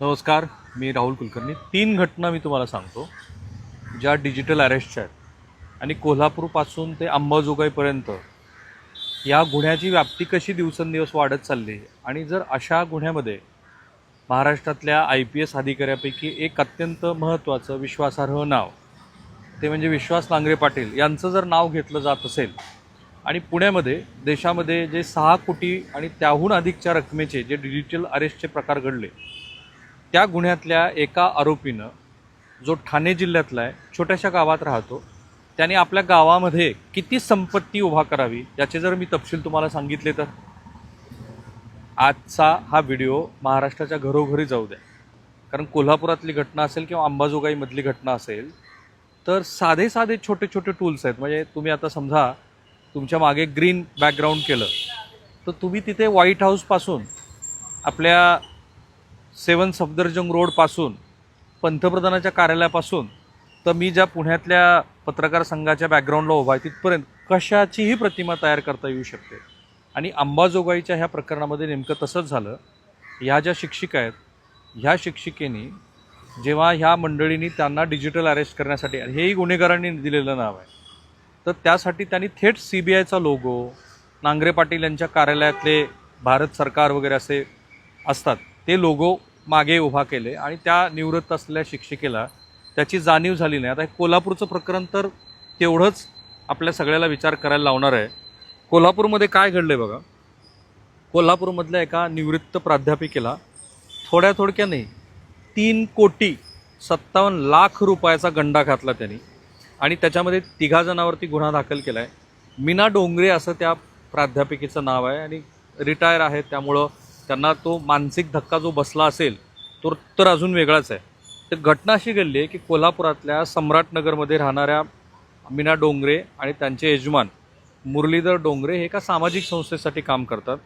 नमस्कार मी राहुल कुलकर्णी. तीन घटना मी तुम्हाला सांगतो ज्या डिजिटल अरेस्टच्या आहेत. आणि कोल्हापूरपासून ते अंबाजोगाईपर्यंत या गुन्ह्याची व्याप्ती कशी दिवसेंदिवस वाढत चालली आहे? आणि जर अशा गुन्ह्यामध्ये महाराष्ट्रातल्या आय पी एस अधिकाऱ्यापैकी एक अत्यंत महत्त्वाचं विश्वासार्ह नाव ते म्हणजे विश्वास नांगरे पाटील यांचं जर नाव घेतलं जात असेल आणि पुण्यामध्ये देशामध्ये जे सहा कोटी आणि त्याहून अधिकच्या रकमेचे जे डिजिटल अरेस्टचे प्रकार घडले त्या गुन्ह्यातल्या एका आरोपीनं जो ठाणे जिल्ह्यातला आहे छोट्याशा गावात राहतो त्याने आपल्या गावामध्ये किती संपत्ती उभा करावी याचे जर मी तपशील तुम्हाला सांगितले तर? आजचा हा व्हिडिओ महाराष्ट्राच्या घरोघरी जाऊ द्या. कारण कोल्हापुरातली घटना असेल किंवा अंबाजोगाईमधली घटना असेल तर साधे साधे छोटे छोटे टूल्स आहेत. म्हणजे तुम्ही आता समजा तुमच्या मागे ग्रीन बॅकग्राऊंड केलं तर तुम्ही तिथे व्हाईट हाऊसपासून आपल्या सेवन सफदरजंग रोडपासून पंतप्रधानाच्या कार्यालयापासून तर मी ज्या पुण्यातल्या पत्रकार संघाच्या बॅकग्राऊंडला उभा आहे तिथपर्यंत कशाचीही प्रतिमा तयार करता येऊ शकते. आणि अंबाजोगाईच्या ह्या प्रकरणामध्ये नेमकं तसंच झालं. ह्या ज्या शिक्षिका आहेत ह्या शिक्षिकेनी जेव्हा ह्या मंडळींनी त्यांना डिजिटल अरेस्ट करण्यासाठी हेही गुन्हेगारांनी दिलेलं नाव आहे तर त्यासाठी त्यांनी थेट सी बी आयचा लोगो नांगरे पाटील यांच्या कार्यालयातले भारत सरकार वगैरे असे असतात ते लोगो मागे उभा केले आणि त्या निवृत्त असलेल्या शिक्षिकेला त्याची जाणीव झाली नाही. आता हे कोल्हापूरचं प्रकरण तर तेवढंच आपल्या सगळ्याला विचार करायला लावणार आहे. कोल्हापूरमध्ये काय घडलं आहे बघा? कोल्हापूरमधल्या एका निवृत्त प्राध्यापिकेला थोड्या थोडक्याने तीन कोटी सत्तावन्न लाख रुपयाचा गंडा घातला त्यांनी आणि त्याच्यामध्ये तिघा जणांवरती गुन्हा दाखल केला आहे मीना डोंगरे असं त्या प्राध्यापिकेचं नाव आहे आणि रिटायर आहे त्यामुळं त्यांना तो मानसिक धक्का जो बसला असेल तो तर अजून वेगळाच आहे. तर घटना अशी घडली आहे की कोल्हापुरातल्या सम्राटनगरमध्ये राहणाऱ्या मीना डोंगरे आणि त्यांचे यजमान मुरलीधर डोंगरे हे एका सामाजिक संस्थेसाठी काम करतात.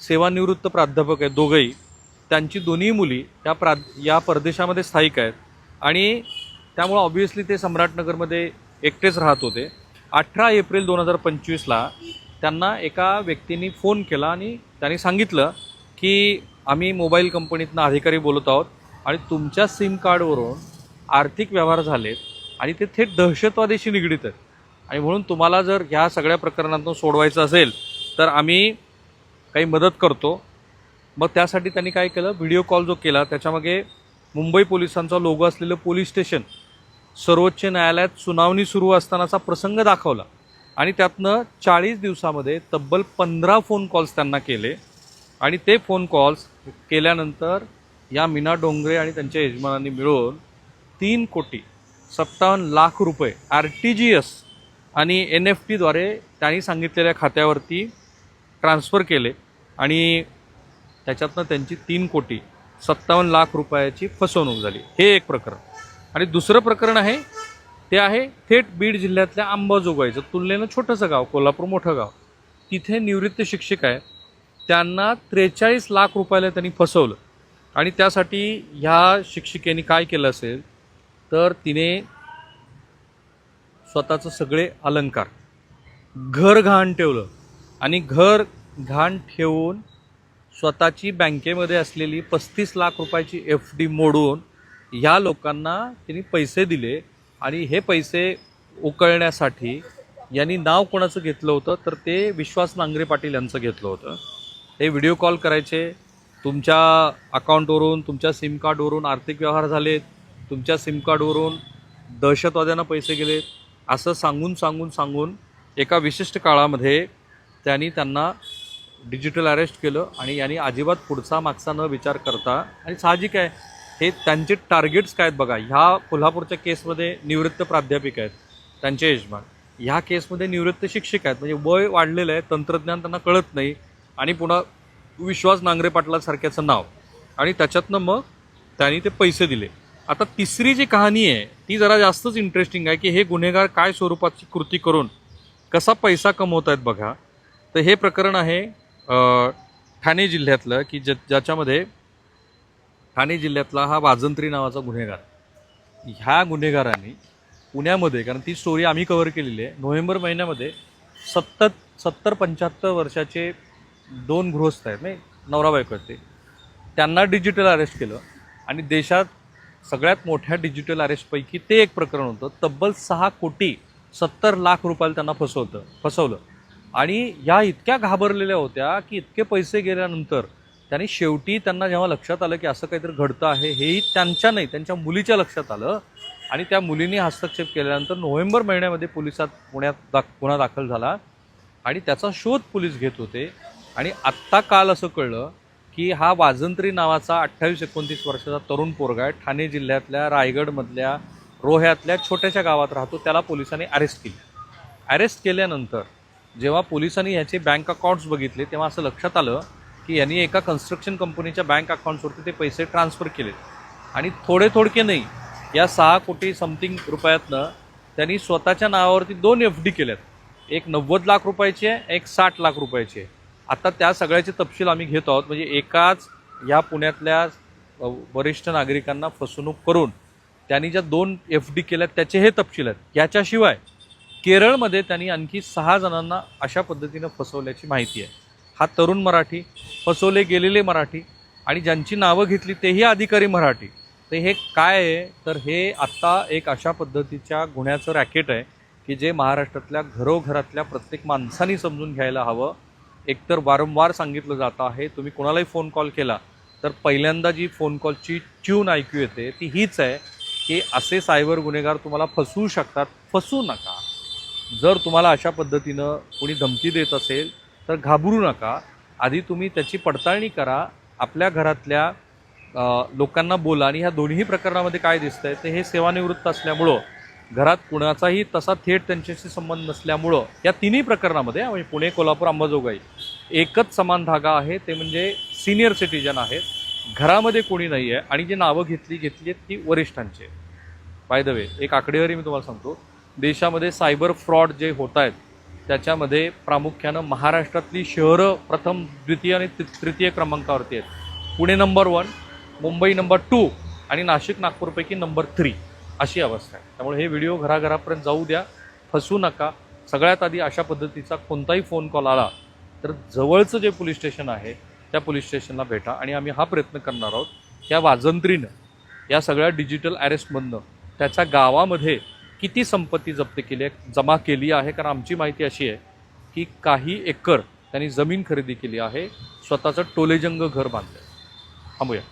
सेवानिवृत्त प्राध्यापक आहेत दोघंही. त्यांची दोन्ही मुली त्या प्रा या परदेशामध्ये स्थायिक आहेत. आणि त्यामुळं ऑब्वियसली ते सम्राटनगरमध्ये एकटेच राहत होते. अठरा एप्रिल दोन हजार पंचवीसला त्यांना एका व्यक्तीने फोन केला आणि त्यांनी सांगितलं की आम्ही मोबाईल कंपनीतनं अधिकारी बोलत आहोत आणि तुमच्या सिम कार्डवरून आर्थिक व्यवहार झालेत आणि ते थेट दहशतवादीशी निगडीत आहेत. आणि म्हणून तुम्हाला जर ह्या सगळ्या प्रकरणातून सोडवायचं असेल तर आम्ही काही मदत करतो. मग त्यासाठी त्यांनी काय केलं? व्हिडिओ कॉल जो केला त्याच्यामागे मुंबई पोलिसांचा लोगो असलेलं पोलीस स्टेशन सर्वोच्च न्यायालयात सुनावणी सुरू असतानाचा प्रसंग दाखवला. आणि त्यातनं चाळीस दिवसामध्ये तब्बल पंधरा फोन कॉल्स त्यांना केले. आणि ते फोन कॉल्स केल्यानंतर या मीना डोंगरे आणि त्यांच्या यजमानांनी मिळून तीन कोटी सत्तावन्न लाख रुपये आर टी जी एस आणि एन एफ टीद्वारे त्यांनी सांगितलेल्या खात्यावरती ट्रान्स्फर केले आणि त्याच्यातनं त्यांची तीन कोटी सत्तावन्न लाख रुपयाची फसवणूक झाली. हे एक प्रकरण. आणि दुसरं प्रकरण आहे ते आहे थेट बीड जिल्ह्यातल्या अंबाजोगाईचं. तुलनेनं छोटंसं गाव कोल्हापूर मोठं गाव. तिथे निवृत्त शिक्षक आहे. त्यांना त्रेचाळीस लाख रुपयाला त्यांनी फसवलं. आणि त्यासाठी ह्या शिक्षिकेने काय केलं असेल तर तिने स्वतःचं सगळे अलंकार घर घाण ठेवलं. आणि घर घाण ठेवून स्वतःची बँकेमध्ये असलेली पस्तीस लाख रुपयाची एफ डी मोडून ह्या लोकांना त्यांनी पैसे दिले. आणि हे पैसे उकळण्यासाठी यांनी नाव कोणाचं घेतलं होतं तर ते विश्वास नांगरे पाटील यांचं घेतलं होतं. हे व्हिडिओ कॉल करायचे. तुमच्या अकाउंटवरून तुमच्या सिम कार्डवरून आर्थिक व्यवहार झालेत. तुमच्या सिम कार्डवरून दहशतवाद्यांना पैसे गेलेत. असं सांगून सांगून सांगून एका विशिष्ट काळामध्ये त्यांनी त्यांना डिजिटल अरेस्ट केलं आणि यांनी अजिबात पुढचा मागचा न विचार करता आणि साहजिक आहे. हे त्यांचे टार्गेट्स काय आहेत बघा. ह्या कोल्हापूरच्या केसमध्ये निवृत्त प्राध्यापिका आहेत. त्यांचे यजमान. ह्या केसमध्ये निवृत्त शिक्षक आहेत. म्हणजे वय वाढलेलं आहे. तंत्रज्ञान त्यांना कळत नाही. आणि पुन्हा विश्वास नांगरे पाटलासारख्याचं नाव. आणि त्याच्यातनं मग त्यांनी ते पैसे दिले. आता तिसरी जी कहाणी आहे ती जरा जास्तच इंटरेस्टिंग आहे की हे गुन्हेगार काय स्वरूपाची कृती करून कसा पैसा कमवत आहेत बघा. तर हे प्रकरण आहे ठाणे जिल्ह्यातलं की ज्या ज्याच्यामध्ये ठाणे जिल्ह्यातला हा वाजंत्री नावाचा गुन्हेगार. ह्या गुन्हेगारांनी पुण्यामध्ये कारण ती स्टोरी आम्ही कव्हर केलेली आहे नोव्हेंबर महिन्यामध्ये सत्तर सत्तर पंच्याहत्तर वर्षाचे दोन गृहस्थ आहेत नाही नवरा बायको आहेत ते त्यांना डिजिटल अरेस्ट केलं आणि देशात सगळ्यात मोठ्या डिजिटल अरेस्टपैकी ते एक प्रकरण होतं. तब्बल सहा कोटी सत्तर लाख रुपयाला त्यांना फसवतं फसवलं. आणि ह्या इतक्या घाबरलेल्या होत्या की इतके पैसे गेल्यानंतर त्यांनी शेवटी त्यांना जेव्हा लक्षात आलं की असं काहीतरी घडतं आहे हेही त्यांच्या नाही त्यांच्या मुलीच्या लक्षात आलं. आणि त्या मुलीने हस्तक्षेप केल्यानंतर नोव्हेंबर महिन्यामध्ये पोलिसात पुण्यात दाख गुन्हा दाखल झाला. आणि त्याचा शोध पोलीस घेत होते. आणि आत्ता काल असं कळलं की हा वाजंत्री नावाचा अठ्ठावीस एकोणतीस वर्षाचा तरुण पोरगा आहे. ठाणे जिल्ह्यातल्या रायगडमधल्या रोह्यातल्या छोट्याशा गावात राहतो. त्याला पोलिसांनी अरेस्ट केली. अरेस्ट केल्यानंतर जेव्हा पोलिसांनी ह्याचे बँक अकाउंट्स बघितले तेव्हा असं लक्षात आलं की यांनी एका कन्स्ट्रक्शन कंपनीच्या बँक अकाउंट्सवरती ते पैसे ट्रान्सफर केले. आणि थोडे थोडके नाही या सहा कोटी समथिंग रुपयातनं त्यांनी स्वतःच्या नावावरती दोन एफ डी केल्यात. एक नव्वद लाख रुपयाची आहे एक साठ लाख रुपयाची आहे. आता त्या सगळ्याचे तपशील आम्ही घेत आहोत. म्हणजे एकाच या पुण्यातल्या वरिष्ठ नागरिकांना फसवणूक करून त्यांनी ज्या दोन एफ डी केल्यात त्याचे हे तपशील आहेत. याच्याशिवाय केरळमध्ये त्यांनी आणखी सहा जणांना अशा पद्धतीनं फसवल्याची माहिती आहे. हा तरुण मराठी फसवले गेलेले मराठी आणि ज्यांची नावं घेतली तेही अधिकारी मराठी. तर हे काय आहे? तर हे आत्ता एक अशा पद्धतीच्या गुन्ह्याचं रॅकेट आहे की जे महाराष्ट्रातल्या घरोघरातल्या प्रत्येक माणसानी समजून घ्यायला हवं. एकतर वारंवार सांगितलं जातं आहे तुम्ही कोणालाही फोन कॉल केला तर पहिल्यांदा जी फोन कॉलची ट्यून ऐकू येते ती हीच आहे की असे सायबर गुन्हेगार तुम्हाला फसवू शकतात. फसवू नका. जर तुम्हाला अशा पद्धतीनं कोणी धमकी देत असेल तर घाबरू नका. आधी तुम्ही त्याची पडताळणी करा. आपल्या घरातल्या लोकांना बोला आणि ह्या दोन्ही प्रकरणामध्ये काय दिसतंय ते हे सेवानिवृत्त असल्यामुळं घरात कुणाचाही तसा थेट त्यांच्याशी संबंध नसल्यामुळं या तिन्ही प्रकरणामध्ये म्हणजे पुणे कोल्हापूर अंबाजोगाई एकच समान धागा आहे. ते म्हणजे सिनियर सिटीजन आहेत. घरामध्ये कोणी नाही आहे आणि जी नावं घेतली घेतली आहेत ती वरिष्ठांची बाय द वे एक आकडेवारी मी तुम्हाला सांगतो. देशामध्ये सायबर फ्रॉड जे होत आहेत त्याच्यामध्ये प्रामुख्यानं महाराष्ट्रातली शहरं प्रथम द्वितीय आणि तृतीय क्रमांकावरती आहेत. Pune number one Mumbai number two आणि नाशिक नागपूरपैकी नंबर थ्री अशी अवस्था आहे. त्यामुळे हे व्हिडिओ घराघरापर्यंत जाऊ द्या. फसू नका. सगळ्यात आधी अशा पद्धतीचा कोणताही फोन कॉल आला तर जवळचं जे पोलीस स्टेशन आहे त्या पोलीस स्टेशनला भेटा आणि आम्ही हा प्रयत्न करणार आहोत. या वाजंत्रीनं या सगळ्या डिजिटल अरेस्टमधनं त्याच्या गावामध्ये किती संपत्ती जप्त केली आहे जमा केली आहे कारण आमची माहिती अशी आहे की काही एकर त्यांनी जमीन खरेदी केली आहे. स्वतःचं टोलेजंग घर बांधलं थांबूया.